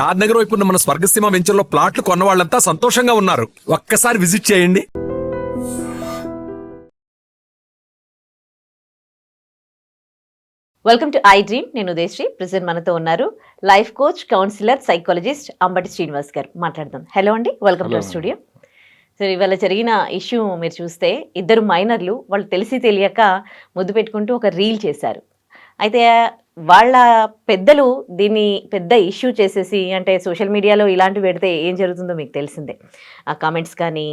షాద్ నగర్ వైపు ఉన్న మన స్వర్గసీమ వెంచర్లో ప్లాట్లు కొన్న వాళ్ళంతా సంతోషంగా ఉన్నారు. ఒక్కసారి విజిట్ చేయండి. వెల్కమ్ టు ఐ డ్రీమ్ నేను ఉదయశ్రీ. ప్రెసెంట్ మనతో ఉన్నారు life coach counsellor psychologist Ambati Srinivas గారు మాట్లాడదాం. హలో అండి. Welcome to. స్టూడియో సో ఇవాళ జరిగిన ఇష్యూ మీరు చూస్తే ఇద్దరు మైనర్లు వాళ్ళు తెలిసి తెలియక ముద్దు పెట్టుకుంటూ ఒక రీల్ చేశారు. అయితే వాళ్ళ పెద్దలు దీన్ని పెద్ద ఇష్యూ చేసేసి అంటే సోషల్ మీడియాలో ఇలాంటివి పెడితే ఏం జరుగుతుందో మీకు తెలిసిందే. ఆ కామెంట్స్ కానీ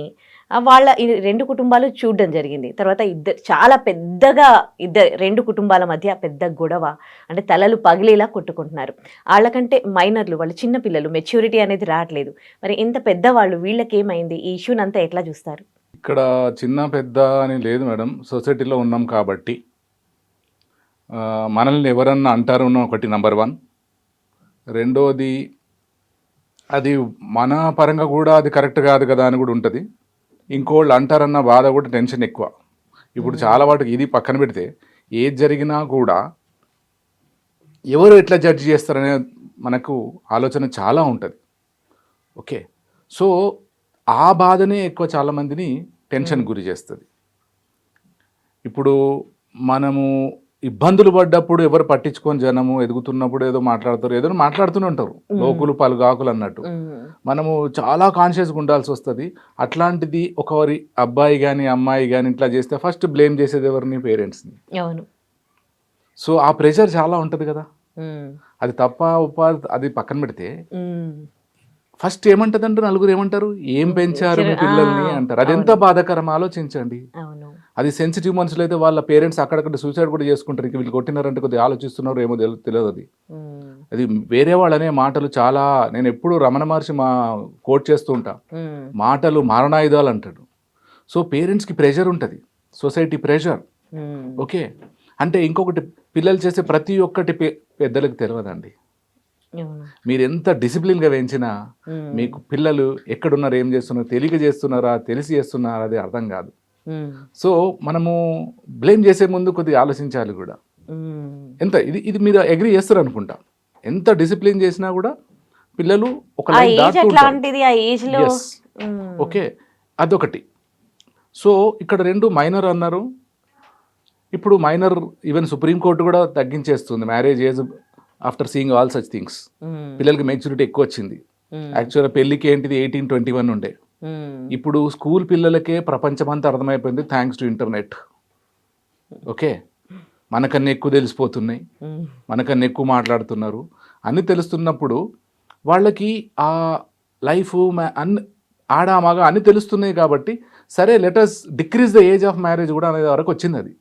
వాళ్ళ రెండు కుటుంబాలు చూడడం జరిగింది. తర్వాత ఇద్దరు చాలా పెద్దగా ఇద్దరు రెండు కుటుంబాల మధ్య పెద్ద గొడవ అంటే తలలు పగిలేలా కొట్టుకుంటున్నారు. వాళ్ళకంటే మైనర్లు వాళ్ళు చిన్న పిల్లలు మెచ్యూరిటీ అనేది రావట్లేదు. మరి ఇంత పెద్దవాళ్ళు వీళ్ళకి ఏమైంది ఈ ఇష్యూని అంతా ఎట్లా చూస్తారు? ఇక్కడ చిన్న పెద్ద అని లేదు మేడం. సొసైటీలో ఉన్నాం కాబట్టి. మనల్ని ఎవరన్నా అంటారు ఒకటి నంబర్ వన్ రెండోది అది మన పరంగా కూడా అది కరెక్ట్ కాదు కదా అని కూడా ఉంటుంది. ఇంకోళ్ళు అంటారన్న బాధ కూడా టెన్షన్ ఎక్కువ. ఇప్పుడు చాలా వాటికి ఇది పక్కన పెడితే ఏది జరిగినా కూడా ఎవరు ఎట్లా జడ్జి చేస్తారనే మనకు ఆలోచన చాలా ఉంటుంది. ఓకే. సో ఆ బాధనే ఎక్కువ చాలామందిని టెన్షన్ గురి చేస్తుంది. ఇప్పుడు మనము ఇబ్బందులు పడ్డప్పుడు ఎవరు పట్టించుకొని జనము ఎదుగుతున్నప్పుడు ఏదో మాట్లాడతారు ఏదో మాట్లాడుతూనే ఉంటారు. లోకులు పలుగాకులు అన్నట్టు. మనము చాలా కాన్షియస్గా ఉండాల్సి వస్తుంది. అట్లాంటిది ఒకరి అబ్బాయి కానీ అమ్మాయి కానీ ఇట్లా చేస్తే ఫస్ట్ బ్లేమ్ చేసేది ఎవరిని పేరెంట్స్ని అవును. సో ఆ ప్రెషర్ చాలా ఉంటుంది కదా. అది తప్ప ఉపాధి అది పక్కన పెడితే ఫస్ట్ ఏమంటదంటే నలుగురు ఏమంటారు? ఏం పెంచారు పిల్లల్ని అంటారు. అది ఎంత బాధాకరం? ఆలోచించండి. అవును. అది సెన్సిటివ్ మనుషులు అయితే వాళ్ళ పేరెంట్స్ అక్కడక్కడ సూసైడ్ కూడా చేసుకుంటారు. వీళ్ళు కొట్టినారంటే కొద్దిగా ఆలోచిస్తున్నారు ఏమో తెలు- తెలియదు అది అది వేరే వాళ్ళనే మాటలు చాలా నేను ఎప్పుడు రమణ మహర్షి మా కోట్ చేస్తూ ఉంటా. మాటలు మారణాయుధాలు అంటాడు. సో పేరెంట్స్కి ప్రెషర్ ఉంటుంది. Society pressure okay? అంటే ఇంకొకటి పిల్లలు చేసే ప్రతి ఒక్కటి పెద్దలకు తెలియదండి మీరు ఎంత డిసిప్లిన్గా పెంచినా ఉమ్, మీకు పిల్లలు ఎక్కడున్నారు ఏం చేస్తున్నారు తెలియక చేస్తున్నారా తెలిసి చేస్తున్నారా అది అర్థం కాదు. సో మనము బ్లేమ్ చేసే ముందు కొద్దిగా ఆలోచించాలి కూడా. ఉమ్, ఎంత? ఇది ఇది మీరు అగ్రి చేస్తారు అనుకుంటా ఎంత డిసిప్లిన్ చేసినా కూడా పిల్లలు ఒక Yes. ఓకే. అదొకటి. సో ఇక్కడ రెండు మైనర్ అన్నారు. ఇప్పుడు మైనర్ ఈవెన్ సుప్రీంకోర్టు కూడా తగ్గించేస్తుంది. Marriage age after seeing all such things. పిల్లలకి మెచ్యూరిటీ ఎక్కువ వచ్చింది. యాక్చువల్గా పెళ్ళికి ఏంటిది? ఎయిటీన్ ట్వంటీ వన్ ఉండే. ఇప్పుడు స్కూల్ పిల్లలకే ప్రపంచమంతా అర్థమైపోయింది థ్యాంక్స్ టు ఇంటర్నెట్. ఓకే? మనకన్నా ఎక్కువ తెలిసిపోతున్నాయి. మనకన్నా ఎక్కువ మాట్లాడుతున్నారు. అన్నీ తెలుస్తున్నప్పుడు వాళ్ళకి ఆ లైఫ్ అన్ని ఆడ మగ అన్ని తెలుస్తున్నాయి కాబట్టి సరే letters decrease the age of marriage కూడా అనేది వరకు వచ్చింది అది.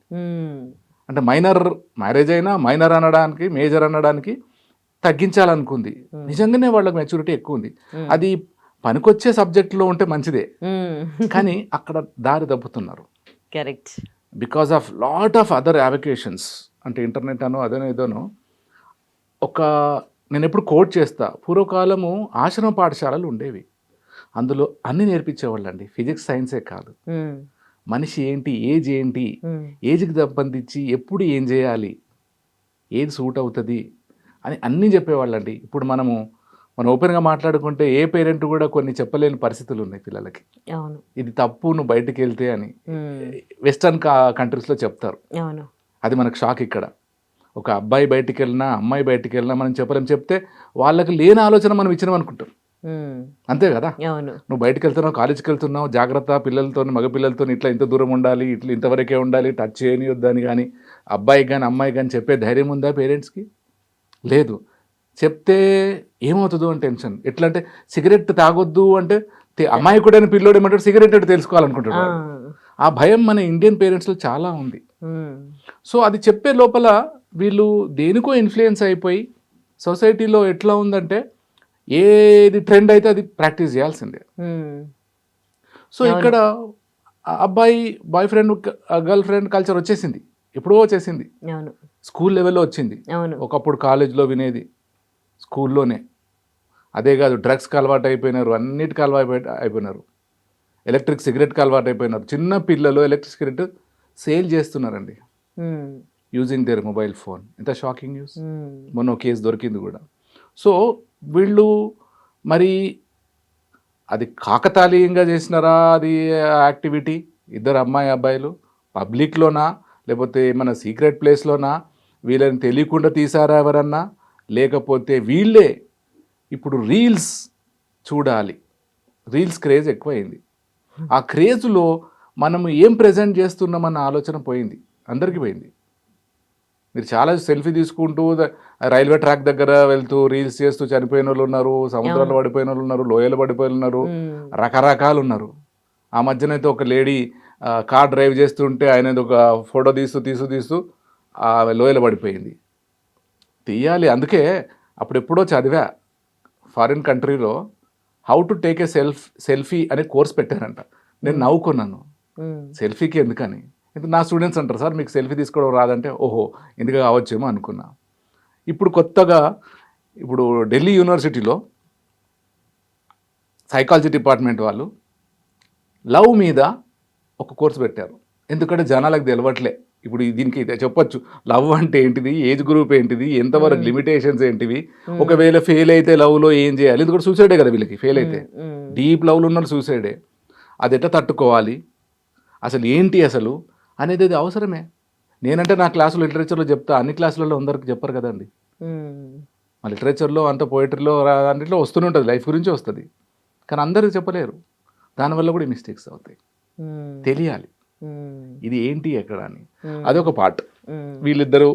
అంటే మైనర్ మ్యారేజ్ అయినా మైనర్ అనడానికి మేజర్ అనడానికి తగ్గించాలనుకుంది. నిజంగానే వాళ్ళకి మెచ్యూరిటీ ఎక్కువ ఉంది. అది పనికొచ్చే సబ్జెక్ట్లో ఉంటే మంచిదే. కానీ అక్కడ దారి తప్పుతున్నారు correct. Because of lot of other applications అంటే ఇంటర్నెట్ అనో అదనో ఏదోనో ఒక నేను ఎప్పుడు కోట్ చేస్తా. పూర్వకాలము ఆశ్రమ పాఠశాలలు ఉండేవి. అందులో అన్ని నేర్పించేవాళ్ళండి. ఫిజిక్స్ సైన్సే కాదు. మనిషి ఏంటి ఏజ్ ఏంటి ఏజ్కి సంబంధించి ఎప్పుడు ఏం చేయాలి ఏది సూట్ అవుతుంది అని అన్నీ చెప్పేవాళ్ళండి. ఇప్పుడు మనము మనం ఓపెన్గా మాట్లాడుకుంటే ఏ పేరెంట్ కూడా కొన్ని చెప్పలేని పరిస్థితులు ఉన్నాయి పిల్లలకి. అవును. ఇది తప్పు నువ్వు బయటకు వెళ్తే అని. వెస్టర్న్ కంట్రీస్లో చెప్తారు. అవును. అది మనకు షాక్ ఇక్కడ. ఒక అబ్బాయి బయటికి వెళ్ళినా అమ్మాయి బయటికి వెళ్ళినా మనం చెప్పలేం చెప్తే వాళ్ళకి లేని ఆలోచన మనం ఇచ్చినాం అనుకుంటాం అంతే కదా? నువ్వు బయటికి వెళ్తున్నావు కాలేజీకి వెళ్తున్నావు జాగ్రత్త పిల్లలతో మగపిల్లలతో ఇట్లా ఇంత దూరం ఉండాలి ఇట్లా ఇంతవరకే ఉండాలి టచ్ చేయనివద్దని కానీ అబ్బాయికి కానీ అమ్మాయికి కానీ చెప్పే ధైర్యం ఉందా పేరెంట్స్కి? లేదు. చెప్తే ఏమవుతుందో అని టెన్షన్. ఎట్లా అంటే సిగరెట్ తాగొద్దు అంటే కూడా పిల్లోడు ఏమంటాడు సిగరెట్ అంటే తెలుసుకోవాలనుకుంటాడు. ఆ, భయం మన ఇండియన్ పేరెంట్స్లో చాలా ఉంది. సో అది చెప్పే లోపల వీళ్ళు దేనికో ఇన్ఫ్లుయెన్స్ అయిపోయి సొసైటీలో ఎట్లా ఉందంటే ఏది ట్రెండ్ అయితే అది ప్రాక్టీస్ చేయాల్సిందే. సో ఇక్కడ అబ్బాయి boy friend girl friend culture వచ్చేసింది. ఎప్పుడో వచ్చేసింది. స్కూల్ లెవెల్లో వచ్చింది. ఒకప్పుడు కాలేజ్లో వినేది. స్కూల్లోనే. అదే కాదు డ్రగ్స్కి అలవాటు అయిపోయినారు అన్నిటికీ అలవాటు అయిపోయినారు. ఎలక్ట్రిక్ సిగరెట్కి అలవాటు అయిపోయినారు చిన్న పిల్లలు ఎలక్ట్రిక్ సిగరెట్ సేల్ చేస్తున్నారండి. Using their mobile phone. ఎంత షాకింగ్ న్యూస్. మొన్న కేసు దొరికింది కూడా. సో వీళ్ళు మరి అది కాకతాళీయంగా చేసినారా అది యాక్టివిటీ? ఇద్దరు అమ్మాయి అబ్బాయిలు పబ్లిక్లోనా? లేకపోతే ఏమైనా సీక్రెట్ ప్లేస్లోనా? వీళ్ళని తెలియకుండా తీసారా ఎవరన్నా? లేకపోతే వీళ్ళే ఇప్పుడు రీల్స్ చూడాలి. రీల్స్ క్రేజ్ ఎక్కువైంది. ఆ క్రేజ్లో మనము ఏం ప్రజెంట్ చేస్తున్నామన్న ఆలోచన పోయింది. అందరికీ పోయింది. మీరు చాలా సెల్ఫీ తీసుకుంటూ రైల్వే ట్రాక్ దగ్గర వెళ్తూ రీల్స్ చేస్తూ చనిపోయిన వాళ్ళు ఉన్నారు సముద్రంలో పడిపోయిన వాళ్ళు ఉన్నారు లోయలు పడిపోయిన ఉన్నారు రకరకాలు ఉన్నారు. ఆ మధ్యన అయితే ఒక లేడీ కార్ డ్రైవ్ చేస్తుంటే ఆయన ఒక ఫోటో తీస్తూ తీస్తూ తీస్తూ ఆ లోయలో పడిపోయింది. తీయాలి. అందుకే అప్పుడు ఎప్పుడో చదివా ఫారిన్ కంట్రీలో how to take a self selfie అనే కోర్స్ పెట్టారంట. నేను నవ్వుకున్నాను. సెల్ఫీకి ఎందుకని? ఎందుకు నా స్టూడెంట్స్ అంటారు సార్ మీకు సెల్ఫీ తీసుకోవడం రాదంటే ఓహో ఎందుకు కావచ్చేమో అనుకున్నా. ఇప్పుడు కొత్తగా ఇప్పుడు ఢిల్లీ యూనివర్సిటీలో సైకాలజీ డిపార్ట్మెంట్ వాళ్ళు లవ్ మీద ఒక కోర్సు పెట్టారు. ఎందుకంటే జనాలకు తెలవట్లే. ఇప్పుడు దీనికి ఇది చెప్పొచ్చు. లవ్ అంటే ఏంటిది? ఏజ్ గ్రూప్ ఏంటిది? ఎంతవరకు లిమిటేషన్స్ ఏంటివి? ఒకవేళ ఫెయిల్ అయితే లవ్లో ఏం చేయాలి? ఎందుకంటే సూసైడే కదా వీళ్ళకి ఫెయిల్ అయితే. డీప్ లవ్లో ఉన్న సూసైడే అది ఎట్లా తట్టుకోవాలి? అసలు ఏంటి అసలు అనేది అది అవసరమే. నేనంటే నా క్లాసులో లిటరేచర్లో చెప్తా అన్ని క్లాసులలో అందరికి చెప్పరు కదండి. మా లిటరేచర్లో అంత పోయిటరీలో అన్నింటిలో వస్తూనే ఉంటుంది లైఫ్ గురించి వస్తుంది. కానీ అందరికి చెప్పలేరు. దానివల్ల కూడా మిస్టేక్స్ అవుతాయి. తెలియాలి. ఇది ఏంటి ఎక్కడ అని? అదొక పార్ట్. వీళ్ళిద్దరూ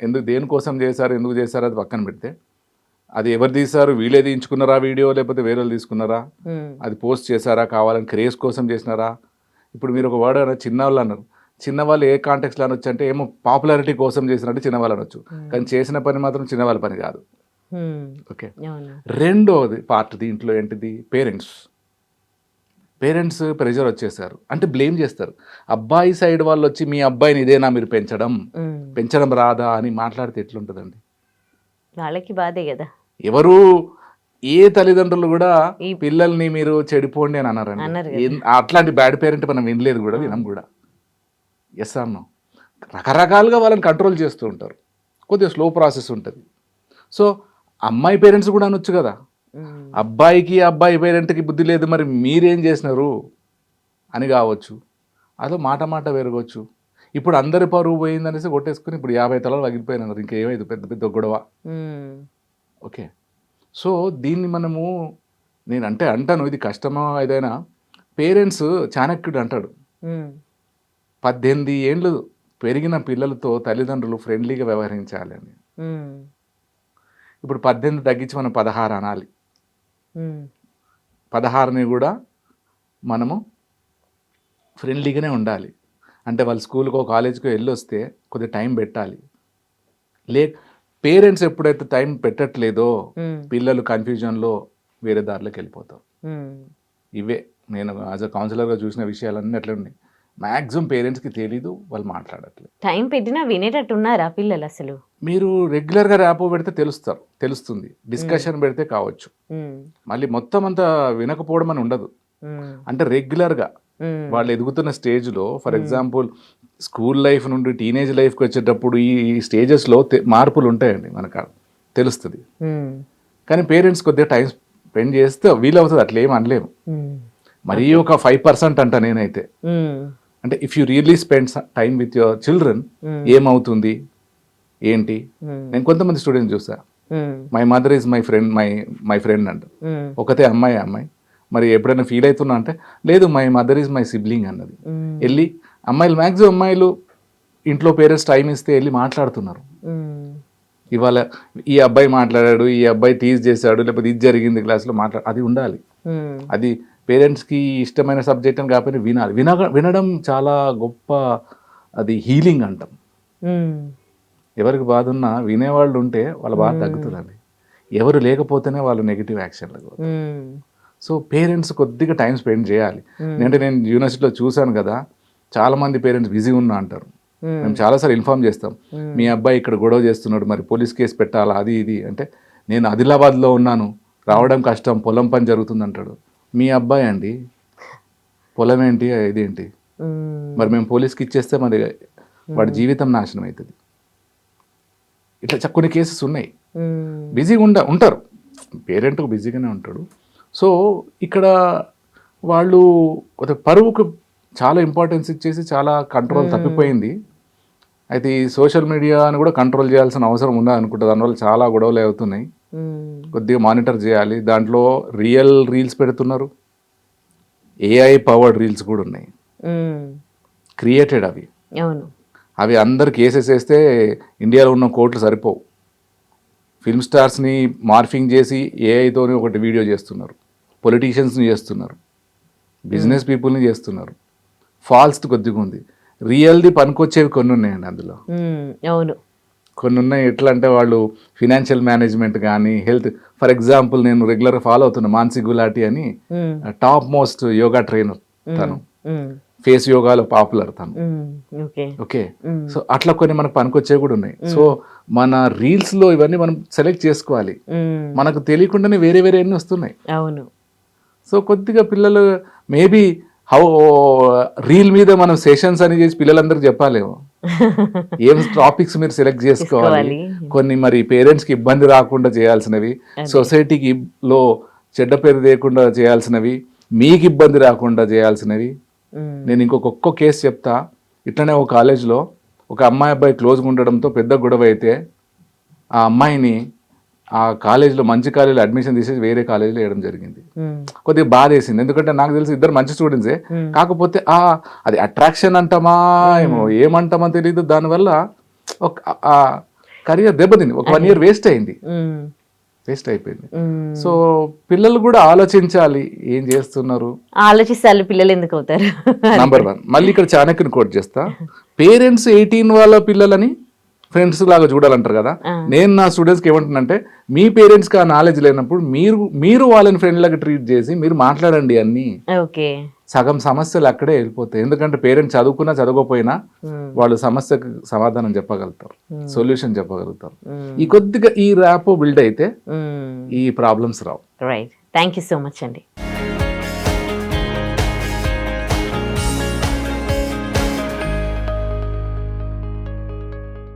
ఎందుకు దేనికోసం చేశారు ఎందుకు చేశారు అది పక్కన పెడితే అది ఎవరు తీశారు వీళ్ళే తీయించుకున్నారా వీడియో లేకపోతే వేరే వాళ్ళు తీసుకున్నారా అది పోస్ట్ చేశారా కావాలని క్రేజ్ కోసం చేసినారా? ఇప్పుడు మీరు ఒక వర్డ్ అన్నారు చిన్నవాళ్ళు అన్నారు. చిన్నవాళ్ళు ఏ కాంటెక్స్లో అనొచ్చు అంటే ఏమో పాపులారిటీ కోసం చేసినట్టు చిన్నవాళ్ళు అనొచ్చు. కానీ చేసిన పని మాత్రం చిన్నవాళ్ళ పని కాదు. ఓకే. రెండోది పార్ట్ దీంట్లో ఏంటిది? పేరెంట్స్. పేరెంట్స్ ప్రెషర్ వచ్చేసారు. అంటే బ్లేమ్ చేస్తారు. అబ్బాయి సైడ్ వాళ్ళు వచ్చి మీ అబ్బాయిని ఇదేనా మీరు పెంచడం? పెంచడం రాదా అని మాట్లాడితే ఎట్లుంటుందండి? వాళ్ళకి బాధే కదా. ఎవరు ఏ తల్లిదండ్రులు కూడా ఈ- పిల్లల్ని మీరు చెడిపోండి అని అన్నారు అన్నారండి అట్లాంటి బ్యాడ్ పేరెంట్ మనం వినలేదు కూడా వినం కూడా. ఎస్ అన్నాం రకరకాలుగా వాళ్ళని కంట్రోల్ చేస్తూ ఉంటారు. కొద్దిగా స్లో ప్రాసెస్ ఉంటుంది. సో అమ్మాయి పేరెంట్స్ కూడా అనొచ్చు కదా. అబ్బాయికి అబ్బాయి పేరెంట్కి బుద్ధి లేదు మరి మీరేం చేసినారు అని కావచ్చు. అదో మాట మాట పెరగవచ్చు ఇప్పుడు అందరి పరువు పోయిందనేసి కొట్టేసుకుని ఇప్పుడు యాభై తలలు పగిలిపోయినారు ఇంకేమైంది పెద్ద పెద్ద గొడవ. ఓకే. సో దీన్ని మనము నేను అంటే అంటాను ఇది కష్టమో ఏదైనా పేరెంట్స్ చాణక్యుడు అంటాడు. పద్దెనిమిది ఏండ్లు పెరిగిన పిల్లలతో తల్లిదండ్రులు ఫ్రెండ్లీగా వ్యవహరించాలి అని. ఇప్పుడు పద్దెనిమిది తగ్గించి మనం పదహారు అనాలి. పదహారుని కూడా మనము ఫ్రెండ్లీగానే ఉండాలి. అంటే వాళ్ళు స్కూల్కో కాలేజ్కో వెళ్ళి వస్తే కొద్దిగా టైం పెట్టాలి. లే పేరెంట్స్ ఎప్పుడైతే టైం పెట్టట్లేదో పిల్లలు కన్ఫ్యూజన్లో వేరే దారిలోకి వెళ్ళిపోతారు ఇవే. నేను యాజ్ అ కౌన్సిలర్గా చూసిన విషయాలన్నీ అట్లా ఉన్నాయి. మ్యాక్సిమం పేరెంట్స్కి తెలీదు వాళ్ళు మాట్లాడట్లేదు టైం పెట్టినా వినేటట్టు ఉన్నారా పిల్లలు అసలు? మీరు రెగ్యులర్గా ర్యాపో పెడితే తెలుస్తారు తెలుస్తుంది. డిస్కషన్ పెడితే కావచ్చు. మళ్ళీ మొత్తం అంతా వినకపోవడం అని ఉండదు. అంటే రెగ్యులర్గా వాళ్ళు ఎదుగుతున్న స్టేజ్లో ఫర్ ఎగ్జాంపుల్ స్కూల్ లైఫ్ నుండి టీనేజ్ లైఫ్కి వచ్చేటప్పుడు ఈ స్టేజెస్లో మార్పులు ఉంటాయండి మనకు. తెలుస్తుంది. కానీ పేరెంట్స్ కొద్దిగా టైం స్పెండ్ చేస్తే వీలవుతుంది అట్లా అనలేము. మరీ ఒక ఫైవ్ పర్సెంట్ అంట నేనైతే. అంటే if you really spend time with your children Hmm. ఏమవుతుంది? ఏంటి? ఉమ్, నేను కొంతమంది స్టూడెంట్స్ చూసా. My mother is my friend my my friend అంట. ఉమ్, ఒకతే అమ్మాయి అమ్మాయి. మరి ఎప్పుడైనా ఫీల్ అవుతున్నా అంటే లేదు my mother is my sibling అన్నది. ఉమ్, వెళ్ళి అమ్మాయిలు మ్యాక్సిమం అమ్మాయిలు ఇంట్లో పేరెంట్స్ టైం ఇస్తే వెళ్ళి మాట్లాడుతున్నారు. ఇవాళ ఈ అబ్బాయి మాట్లాడాడు ఈ అబ్బాయి టీజ్ చేశాడు లేకపోతే ఇది జరిగింది క్లాస్లో మాట్లాడు అది ఉండాలి. అది పేరెంట్స్కి ఇష్టమైన సబ్జెక్ట్ అని కాకపోతే వినాలి. వినగ వినడం చాలా గొప్ప అది హీలింగ్ అంటాం. ఎవరికి బాధ ఉన్నా వినేవాళ్ళు ఉంటే వాళ్ళ బాధ తగ్గుతుందండి. ఎవరు లేకపోతేనే వాళ్ళు నెగిటివ్ యాక్షన్లకు సో పేరెంట్స్ కొద్దిగా టైం స్పెండ్ చేయాలి. అంటే నేను యూనివర్సిటీలో చూశాను కదా చాలా మంది పేరెంట్స్ బిజీ ఉన్నా అంటారు. మేము చాలాసార్లు ఇన్ఫామ్ చేస్తాం. మీ అబ్బాయి ఇక్కడ గొడవ చేస్తున్నాడు మరి పోలీస్ కేసు పెట్టాలా అది ఇది అంటే నేను ఆదిలాబాద్లో ఉన్నాను రావడం కష్టం పొలం పని జరుగుతుంది అంటాడు మీ అబ్బాయి అండి. పొలం ఏంటి ఇదేంటి మరి మేము పోలీస్కి ఇచ్చేస్తే మరి వాడి జీవితం నాశనం అవుతుంది ఇట్లా చ- కొన్ని కేసెస్ ఉన్నాయి. బిజీగా ఉండ ఉంటారు. పేరెంట్ బిజీగానే ఉంటాడు. సో ఇక్కడ వాళ్ళు ఒక పరువుకు చాలా ఇంపార్టెన్స్ ఇచ్చేసి చాలా కంట్రోల్ తప్పిపోయింది. అయితే ఈ సోషల్ మీడియాని కూడా కంట్రోల్ చేయాల్సిన అవసరం ఉందా అనుకుంటా దానివల్ల చాలా గొడవలు అవుతున్నాయి. కొద్దిగా మానిటర్ చేయాలి. దాంట్లో రియల్ రీల్స్ పెడుతున్నారు. ఏఐ పవర్డ్ రీల్స్ కూడా ఉన్నాయి. క్రియేటెడ్ అవి. అవును. అవి అందరు కేసెస్ వేస్తే ఇండియాలో ఉన్న కోర్టులు సరిపోవు. ఫిల్మ్ స్టార్స్ని మార్ఫింగ్ చేసి ఏఐతోని ఒకటి వీడియో చేస్తున్నారు. పొలిటీషియన్స్ని చేస్తున్నారు. బిజినెస్ పీపుల్ని చేస్తున్నారు. ఫాల్స్ కొద్దిగా ఉంది రియల్ది పనికొచ్చేవి కొన్ని ఉన్నాయండి అందులో అవును. కొన్ని ఉన్నాయి ఎట్లా అంటే వాళ్ళు ఫినాన్షియల్ మేనేజ్మెంట్ కానీ హెల్త్ ఫర్ ఎగ్జాంపుల్ నేను రెగ్యులర్ ఫాలో అవుతున్నా మాన్సి గులాటి అని టాప్ మోస్ట్ యోగా ట్రైనర్ తను. ఫేస్ యోగాలో పాపులర్ తను. ఓకే. సో అట్లా కొన్ని మనకు పనికొచ్చేవి కూడా ఉన్నాయి. సో మన రీల్స్లో ఇవన్నీ మనం సెలెక్ట్ చేసుకోవాలి. మనకు తెలియకుండానే వేరే వేరే అన్ని వస్తున్నాయి. అవును. సో కొద్దిగా పిల్లలు మేబీ హౌ రీల్ మీద మనం సెషన్స్ అని చేసి పిల్లలందరికీ చెప్పాలేమో ఏం టాపిక్స్ మీరు సెలెక్ట్ చేసుకోవాలి. కొన్ని మరి పేరెంట్స్కి ఇబ్బంది రాకుండా చేయాల్సినవి సొసైటీకి లో చెడ్డ పేరు లేకుండా చేయాల్సినవి మీకు ఇబ్బంది రాకుండా చేయాల్సినవి. నేను ఇంకొక ఒక్క కేసు చెప్తా. ఇట్లనే ఒక కాలేజ్లో ఒక అమ్మాయి అబ్బాయి క్లోజ్గా ఉండడంతో పెద్ద గొడవ అయితే ఆ అమ్మాయిని ఆ కాలేజీలో మంచి కాలేజీలో అడ్మిషన్ తీసేసి వేరే కాలేజీలో వేయడం జరిగింది. కొద్దిగా బాధ వేసింది ఎందుకంటే నాకు తెలిసి ఇద్దరు మంచి స్టూడెంట్సే. కాకపోతే ఆ అది అట్రాక్షన్ అంటామా ఏమో ఏమంటామా తెలియదు దానివల్ల ఒక కరియర్ దెబ్బతింది. ఒక వన్ ఇయర్ వేస్ట్ అయింది. వేస్ట్ అయిపోయింది. సో పిల్లలు కూడా ఆలోచించాలి ఏం చేస్తున్నారు. ఆలోచిస్తారు పిల్లలు ఎందుకు అవుతారు? నంబర్ వన్ మళ్ళీ ఇక్కడ చాణక్యని కోట్ చేస్తా. పేరెంట్స్ ఎయిటీన్ వాళ్ళ పిల్లలని ఫ్రెండ్స్ లాగా చూడాలంటారు కదా. నేను నా స్టూడెంట్స్కి ఏమంటున్నానంటే మీ పేరెంట్స్కి ఆ నాలెడ్జ్ లేనప్పుడు మీరు మీరు వాళ్ళని ఫ్రెండ్ లాగా ట్రీట్ చేసి మీరు మాట్లాడండి అన్ని. ఓకే. సగం సమస్యలు అక్కడే వెళ్ళిపోతాయి. ఎందుకంటే పేరెంట్స్ చదువుకున్నా చదవకపోయినా వాళ్ళు సమస్యకు సమాధానం చెప్పగలుగుతారు. సొల్యూషన్ చెప్పగలుగుతారు. ఈ కొద్దిగా ఈ ర్యాప్ బిల్డ్ అయితే. ఈ problems Rao. Right thank you so much అండి.